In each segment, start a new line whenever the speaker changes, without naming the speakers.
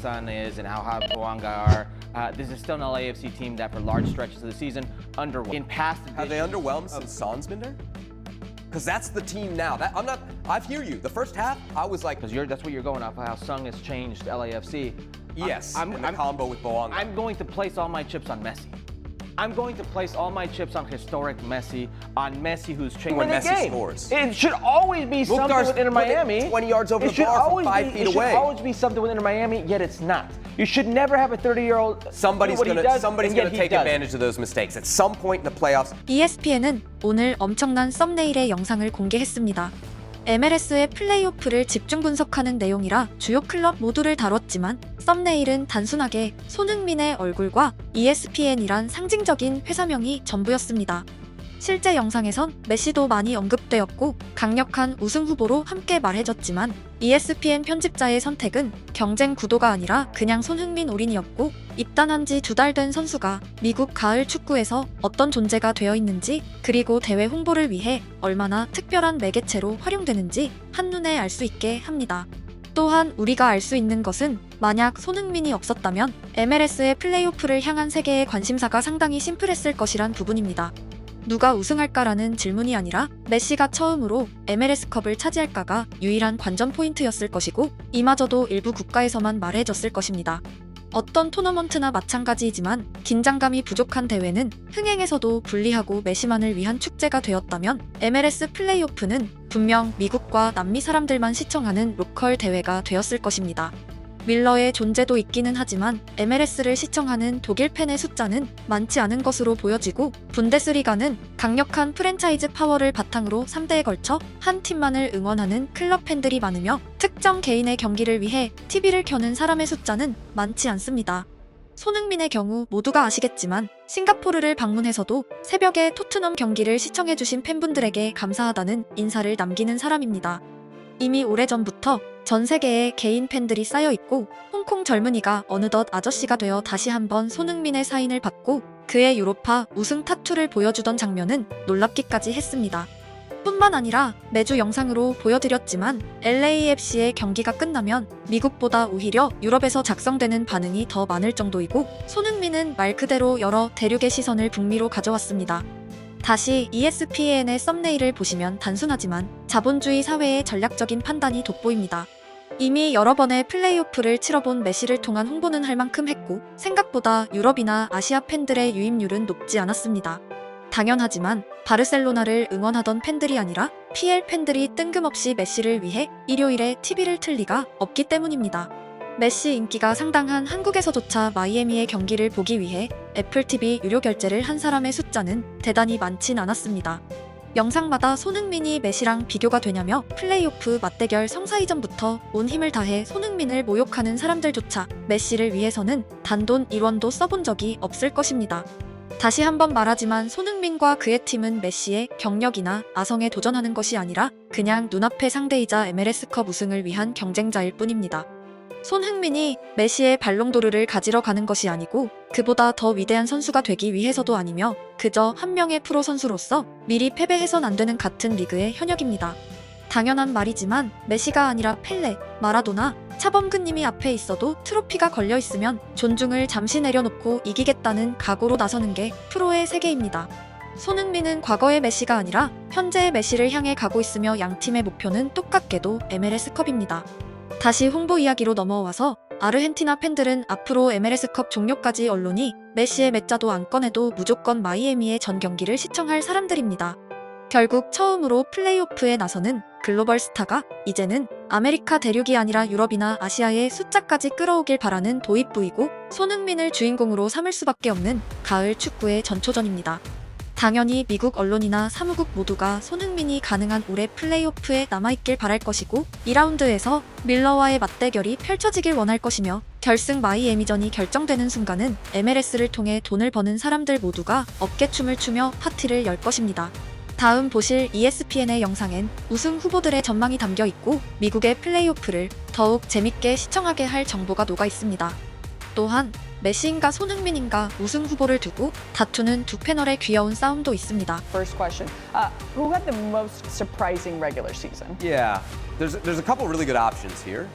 Sun is and how hot Boanga are. Uh, this is still an LAFC team that, for large stretches of the season, underwhelmed. In past
Have they underwhelmed
of-
since Son's been there? Because that's the team now. That I'm not. I hear you. The first half, I was like,
Because you're that's what you're going off of how Sung has changed LAFC.
yes,
I'm,
the
I'm,
combo with Boanga.
I'm going to place all my chips on Messi. I'm going to place all my chips on historic Messi, on Messi who's changing
When
the
Messi
game.
scores.
It should always be something
Mukhtar's
with Inter
it
Miami.
20 yards over
it
the bar from five
be,
feet
it
away.
should always be something with Inter Miami, yet it's not. You should never have a 30-year-old
somebody's gonna
does,
somebody's gonna
he
take advantage of those mistakes at some point in the playoffs.
ESPN은 오늘 엄청난 썸네일의 영상을 공개했습니다. MLS의 플레이오프를 집중 분석하는 내용이라 주요 클럽 모두를 다뤘지만 썸네일은 단순하게 손흥민의 얼굴과 ESPN이란 상징적인 회사명이 전부였습니다. 실제 영상에선 메시도 많이 언급되었고 강력한 우승 후보로 함께 말해졌지만 ESPN 편집자의 선택은 경쟁 구도가 아니라 그냥 손흥민 올인이었고 입단한 지 두 달 된 선수가 미국 가을 축구에서 어떤 존재가 되어 있는지 그리고 대회 홍보를 위해 얼마나 특별한 매개체로 활용되는지 한눈에 알 수 있게 합니다. 또한 우리가 알 수 있는 것은 만약 손흥민이 없었다면 MLS의 플레이오프를 향한 세계의 관심사가 상당히 심플했을 것이란 부분입니다. 누가 우승할까라는 질문이 아니라 메시가 처음으로 MLS컵을 차지할까가 유일한 관전 포인트였을 것이고 이마저도 일부 국가에서만 말해졌을 것입니다. 어떤 토너먼트나 마찬가지이지만 긴장감이 부족한 대회는 흥행에서도 불리하고 메시만을 위한 축제가 되었다면 MLS 플레이오프는 분명 미국과 남미 사람들만 시청하는 로컬 대회가 되었을 것입니다. 밀러의 존재도 있기는 하지만 MLS를 시청하는 독일 팬의 숫자는 많지 않은 것으로 보여지고 분데스리가는 강력한 프랜차이즈 파워를 바탕으로 3대에 걸쳐 한 팀만을 응원하는 클럽 팬들이 많으며 특정 개인의 경기를 위해 TV를 켜는 사람의 숫자는 많지 않습니다. 손흥민의 경우 모두가 아시겠지만 싱가포르를 방문해서도 새벽에 토트넘 경기를 시청해주신 팬분들에게 감사하다는 인사를 남기는 사람입니다. 이미 오래전부터 전 세계에 개인 팬들이 쌓여 있고 홍콩 젊은이가 어느덧 아저씨가 되어 다시 한번 손흥민의 사인을 받고 그의 유로파 우승 타투를 보여주던 장면은 놀랍기까지 했습니다. 뿐만 아니라 매주 영상으로 보여드렸지만 LAFC의 경기가 끝나면 미국보다 오히려 유럽에서 작성되는 반응이 더 많을 정도이고 손흥민은 말 그대로 여러 대륙의 시선을 북미로 가져왔습니다. 다시 ESPN의 썸네일을 보시면 단순하지만 자본주의 사회의 전략적인 판단이 돋보입니다. 이미 여러 번의 플레이오프를 치러본 메시를 통한 홍보는 할 만큼 했고 생각보다 유럽이나 아시아 팬들의 유입률은 높지 않았습니다. 당연하지만 바르셀로나를 응원하던 팬들이 아니라 PL 팬들이 뜬금없이 메시를 위해 일요일에 TV를 틀 리가 없기 때문입니다. 메시 인기가 상당한 한국에서조차 마이애미의 경기를 보기 위해 애플 TV 유료 결제를 한 사람의 숫자는 대단히 많진 않았습니다. 영상마다 손흥민이 메시랑 비교가 되냐며 플레이오프 맞대결 성사 이전부터 온 힘을 다해 손흥민을 모욕하는 사람들조차 메시를 위해서는 단돈 1원도 써본 적이 없을 것입니다. 다시 한번 말하지만 손흥민과 그의 팀은 메시의 경력이나 아성에 도전하는 것이 아니라 그냥 눈앞의 상대이자 MLS컵 우승을 위한 경쟁자일 뿐입니다. 손흥민이 메시의 발롱도르를 가지러 가는 것이 아니고 그보다 더 위대한 선수가 되기 위해서도 아니며 그저 한 명의 프로 선수로서 미리 패배해선 안 되는 같은 리그의 현역입니다. 당연한 말이지만 메시가 아니라 펠레, 마라도나, 차범근님이 앞에 있어도 트로피가 걸려 있으면 존중을 잠시 내려놓고 이기겠다는 각오로 나서는 게 프로의 세계입니다. 손흥민은 과거의 메시가 아니라 현재의 메시를 향해 가고 있으며 양 팀의 목표는 똑같게도 MLS컵입니다. 다시 홍보 이야기로 넘어와서 아르헨티나 팬들은 앞으로 MLS컵 종료까지 언론이 메시의 맺자도 안 꺼내도 무조건 마이애미의 전 경기를 시청할 사람들입니다. 결국 처음으로 플레이오프에 나서는 글로벌 스타가 이제는 아메리카 대륙이 아니라 유럽이나 아시아의 숫자까지 끌어오길 바라는 도입부이고 손흥민을 주인공으로 삼을 수밖에 없는 가을 축구의 전초전입니다. 당연히 미국 언론이나 사무국 모두가 손흥민이 가능한 올해 플레이오프에 남아있길 바랄 것이고 2라운드에서 밀러와의 맞대결이 펼쳐지길 원할 것이며 결승 마이애미전이 결정되는 순간은 MLS를 통해 돈을 버는 사람들 모두가 어깨춤을 추며 파티를 열 것입니다. 다음 보실 ESPN의 영상엔 우승 후보들의 전망이 담겨 있고 미국의 플레이오프를 더욱 재밌게 시청하게 할 정보가 녹아 있습니다. 또한 메시인가 손흥민인가 우승 후보를 두고 다투는 두 패널의 귀여운 싸움도 있습니다.
First question uh, Who had the most surprising regular season?
Yeah, there's there's a couple really good options here.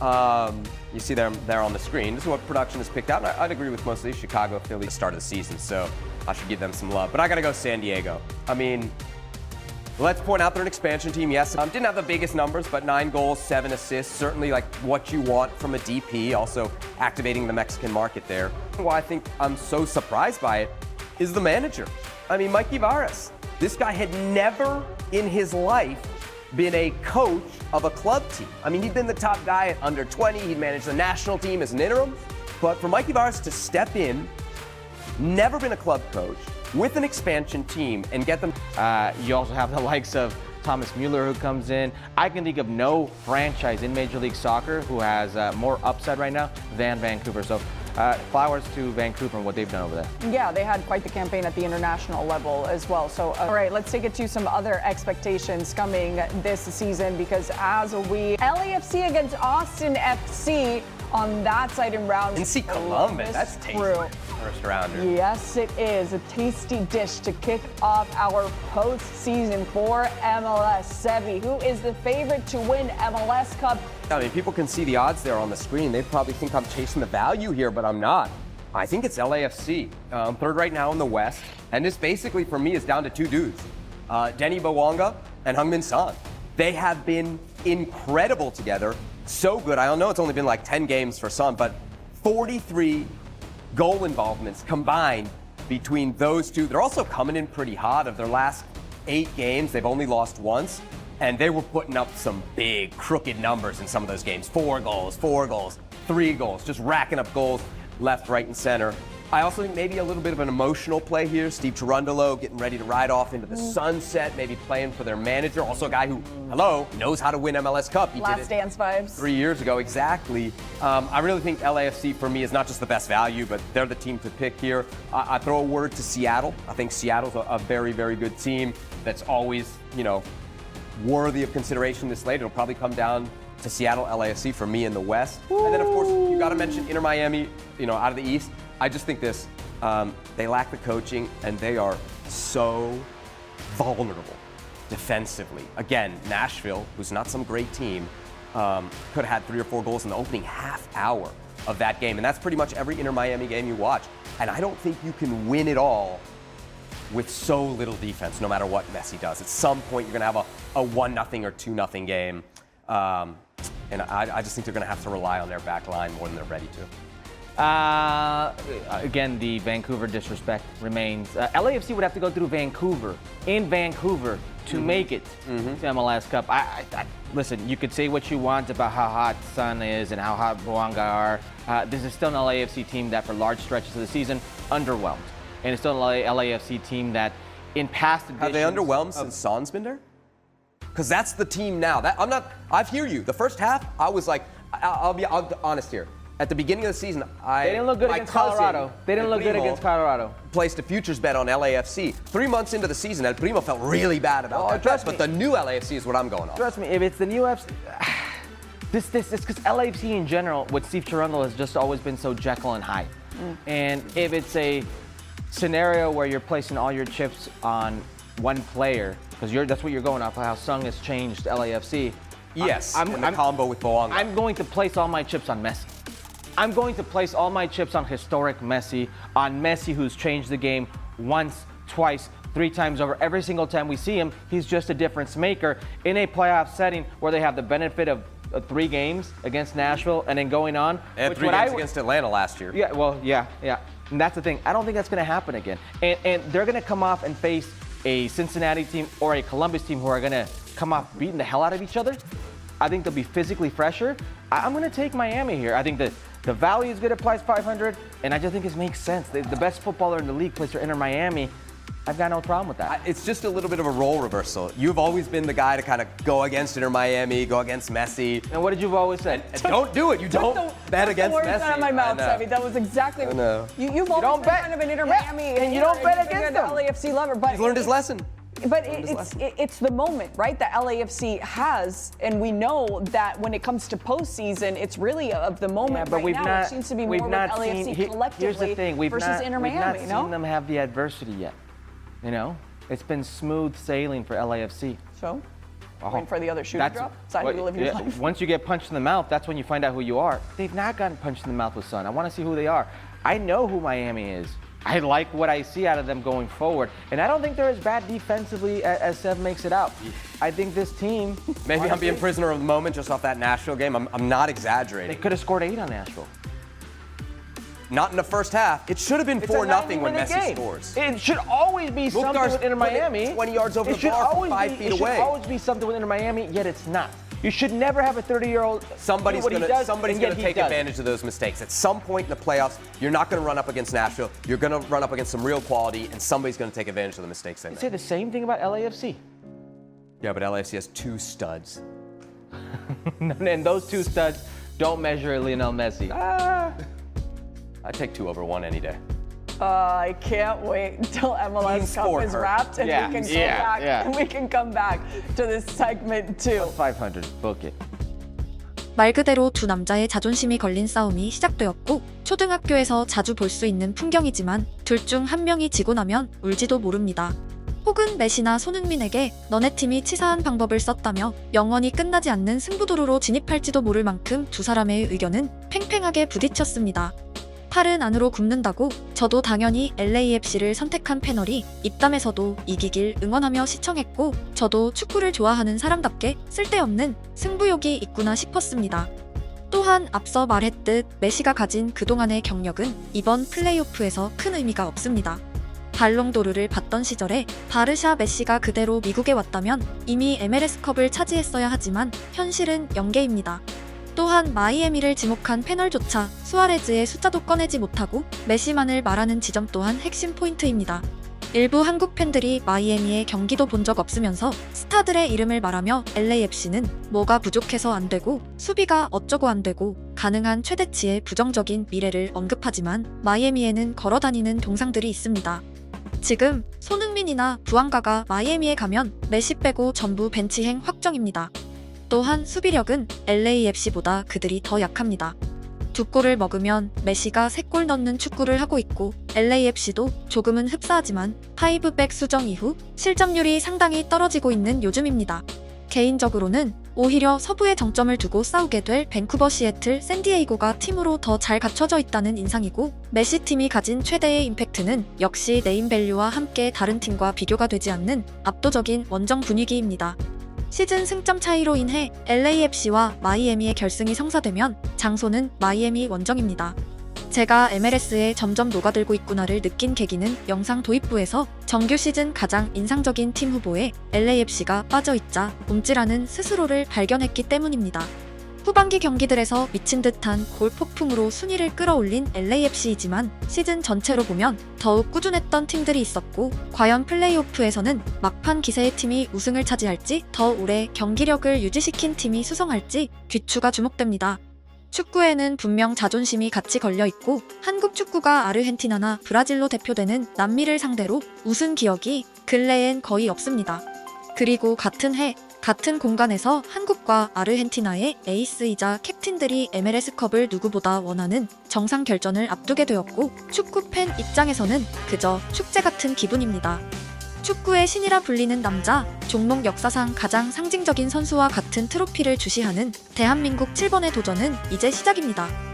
Um, you see them there on the screen. This is what production has picked out. And I, I'd agree with mostly Chicago, Philly, the start of the season. So I should give them some love. But I got to go San Diego. I mean, Let's point out they're an expansion team. Yes, um, didn't have the biggest numbers, but nine goals, seven assists. Certainly, like what you want from a DP. Also, activating the Mexican market there. Why I think I'm so surprised by it is the manager. I mean, Mikey Varas. This guy had never in his life been a coach of a club team. I mean, he'd been the top guy at under 20. He'd managed the national team as an interim. But for Mikey Varas to step in, never been a club coach with an expansion team and get them
Uh, you also have the likes of Thomas Mueller who comes in. I can think of no franchise in Major League Soccer who has uh, more upside right now than Vancouver. So uh, flowers to Vancouver and what they've done over there.
Yeah, they had quite the campaign at the international level as well. So, uh, all right, let's take it to some other expectations coming this season because as we LAFC against Austin FC on that side in round.
NC Columbus. That's tasty. First rounder.
Yes, it is a tasty dish to kick off our postseason for MLS. Sevi, who is the favorite to win MLS Cup?
I mean, people can see the odds there on the screen. They probably think I'm chasing the value here, but I'm not. I think it's LAFC. Um, third right now in the West. And this basically, for me, is down to two dudes uh, Denny Bawanga and Hungmin Son. They have been incredible together. So good. I don't know it's only been like 10 games for Son, but 43 goal involvements combined between those two. They're also coming in pretty hot. Of their last eight games, they've only lost once. And they were putting up some big, crooked numbers in some of those games four goals, four goals, three goals, just racking up goals left, right, and center. I also think maybe a little bit of an emotional play here. Steve Cherundolo getting ready to ride off into the sunset, maybe playing for their manager. Also, a guy who, hello, knows how to win MLS Cup. He
Last dance vibes.
three years ago, exactly. Um, I really think LAFC for me is not just the best value, but they're the team to pick here. I, I throw a word to Seattle. I think Seattle's a, a very, very good team that's always, you know, worthy of consideration this late. It'll probably come down to Seattle, LAFC for me in the West. And then, of course, you got to mention Inter Miami, you know, out of the East. I just think this, um, they lack the coaching and they are so vulnerable defensively. Again, Nashville, who's not some great team, um, could have had three or four goals in the opening half hour of that game. And that's pretty much every Inter Miami game you watch. And I don't think you can win it all with so little defense, no matter what Messi does. At some point, you're going to have a, a 1 0 or 2 0 game. Um, and I, I just think they're going to have to rely on their back line more than they're ready to.
Uh, again, the Vancouver disrespect remains. Uh, LAFC would have to go through Vancouver in Vancouver to make it to MLS Cup. I, I, I, listen, you could say what you want about how hot Sun is and how hot Boanga are. Uh, this is still an LAFC team that, for large stretches of the season, underwhelmed, and it's still an LA, LAFC team that, in past editions,
Have they underwhelmed
of-
since Son's been there? Because that's the team now. That I'm not. I hear you. The first half, I was like, I, I'll be I'll be honest here. At the beginning of the season, I
They didn't look good against
cousin,
Colorado. They didn't
El
look good against Colorado.
Placed a futures bet on LAFC. Three months into the season, El Primo felt really bad about
Oh,
that
trust
bet,
me.
but the new LAFC is what I'm going on.
Trust me, if it's the new FC, this this this because LAFC in general with Steve Cherundolo has just always been so Jekyll and Hyde. Mm. And if it's a scenario where you're placing all your chips on one player, because that's what you're going off of how Sung has changed LAFC.
Yes,
I'm-
and the
I'm-
combo with Boanga.
I'm going to place all my chips on Messi. I'm going to place all my chips on historic Messi, on Messi who's changed the game once, twice, three times over. Every single time we see him, he's just a difference maker in a playoff setting where they have the benefit of three games against Nashville and then going on. Which
three
what I
games against Atlanta last year.
yeah, well, yeah, yeah. And that's the thing. I don't think that's going to happen again. And, and they're going to come off and face a Cincinnati team or a Columbus team who are going to come off beating the hell out of each other. I think they'll be physically fresher. I, I'm going to take Miami here. I think that the value is good at plus 500, and I just think it makes sense. The, the best footballer in the league plays for Inter Miami. I've got no problem with that.
It's just a little bit of a role reversal. You've always been the guy to kind of go against Inter Miami, go against Messi.
and what did you always say?
And don't do it. You don't
the-
bet against
the words
Messi.
out of my mouth. Sevi. That was exactly.
I know.
You, you've always
don't
been
bet.
kind of an Inter
Yeah,
Miami,
and you don't bet against them.
LAFC lover, but
He's learned his lesson.
But it, it's it, it's the moment, right? That LAFC has, and we know that when it comes to postseason, it's really of the moment
Yeah, but
right
we've
now.
not.
it seems to be
we've
more
not
with LAFC
seen, he-
collectively
Here's the thing: we've
versus
not,
Inter
we've
Miami.
not
no,
seen them have the adversity yet. You know, it's been smooth sailing for LAFC.
so oh. Waiting for the other shoe to drop. Is that how you live your
yeah,
life?
Once you get punched in the mouth, that's when you find out who you are. They've not gotten punched in the mouth with Sun. I want to see who they are. I know who Miami is. I like what I see out of them going forward, and I don't think they're as bad defensively as, as Sev makes it out. I think this team.
Maybe I'm being prisoner of the moment just off that Nashville game. I'm, I'm not exaggerating.
They could have scored eight on Nashville.
Not in the first half. It should have been
It's
4 nothing when Messi
game.
scores.
It should always be something
Mukhtar's
with Inter Miami.
20 yards over
it
the bar five
be,
feet
it
away.
should always be something with Inter Miami, yet it's not. You should never have a 30-year-old.
Somebody's
do
gonna somebody's gonna take advantage of those mistakes. At some point in the playoffs, you're not gonna run up against Nashville. You're gonna run up against some real quality, and somebody's gonna take advantage of the mistakes they make.
Say
make.
the same thing about LAFC.
Yeah, but LAFC has two studs.
and those two studs don't measure Lionel Messi.
Ah, I take two over one any day.
Uh, I can't wait until
Team
MLS Cup
sport,
is
Herb.
wrapped and
Yeah,
we can go
yeah,
back
yeah.
and we can come back to this segment too.
500, book it.
말 그대로 두 남자의 자존심이 걸린 싸움이 시작되었고 초등학교에서 자주 볼 수 있는 풍경이지만 둘 중 한 명이 지고 나면 울지도 모릅니다. 혹은 메시나 손흥민에게 너네 팀이 치사한 방법을 썼다며 영원히 끝나지 않는 승부도루로 진입할지도 모를 만큼 두 사람의 의견은 팽팽하게 부딪혔습니다. 팔은 안으로 굽는다고 저도 당연히 LAFC를 선택한 패널이 입담에서도 이기길 응원하며 시청했고 저도 축구를 좋아하는 사람답게 쓸데없는 승부욕이 있구나 싶었습니다. 또한 앞서 말했듯 메시가 가진 그동안의 경력은 이번 플레이오프에서 큰 의미가 없습니다. 발롱도르를 받던 시절에 바르샤 메시가 그대로 미국에 왔다면 이미 MLS컵을 차지했어야 하지만 현실은 연계입니다. 또한 마이애미를 지목한 패널조차 수아레즈의 숫자도 꺼내지 못하고 메시만을 말하는 지점 또한 핵심 포인트입니다. 일부 한국 팬들이 마이애미의 경기도 본 적 없으면서 스타들의 이름을 말하며 LAFC는 뭐가 부족해서 안 되고 수비가 어쩌고 안 되고 가능한 최대치의 부정적인 미래를 언급하지만 마이애미에는 걸어다니는 동상들이 있습니다. 지금 손흥민이나 부안가가 마이애미에 가면 메시 빼고 전부 벤치행 확정입니다. 또한 수비력은 LAFC보다 그들이 더 약합니다. 두 골을 먹으면 메시가 세 골 넣는 축구를 하고 있고 LAFC도 조금은 흡사하지만 파이브백 수정 이후 실점률이 상당히 떨어지고 있는 요즘입니다. 개인적으로는 오히려 서부에 정점을 두고 싸우게 될 밴쿠버 시애틀 샌디에이고가 팀으로 더 잘 갖춰져 있다는 인상이고 메시 팀이 가진 최대의 임팩트는 역시 네임밸류와 함께 다른 팀과 비교가 되지 않는 압도적인 원정 분위기입니다. 시즌 승점 차이로 인해 LAFC와 마이애미의 결승이 성사되면 장소는 마이애미 원정입니다. 제가 MLS에 점점 녹아들고 있구나를 느낀 계기는 영상 도입부에서 정규 시즌 가장 인상적인 팀 후보에 LAFC가 빠져있자 움찔하는 스스로를 발견했기 때문입니다. 후반기 경기들에서 미친 듯한 골 폭풍으로 순위를 끌어올린 LAFC이지만 시즌 전체로 보면 더욱 꾸준했던 팀들이 있었고 과연 플레이오프에서는 막판 기세의 팀이 우승을 차지할지 더 오래 경기력을 유지시킨 팀이 수성할지 귀추가 주목됩니다. 축구에는 분명 자존심이 같이 걸려 있고 한국 축구가 아르헨티나나 브라질로 대표되는 남미를 상대로 우승 기억이 근래엔 거의 없습니다. 그리고 같은 해 같은 공간에서 한국과 아르헨티나의 에이스이자 캡틴들이 MLS컵을 누구보다 원하는 정상 결전을 앞두게 되었고 축구 팬 입장에서는 그저 축제 같은 기분입니다. 축구의 신이라 불리는 남자, 종목 역사상 가장 상징적인 선수와 같은 트로피를 주시하는 대한민국 7번의 도전은 이제 시작입니다.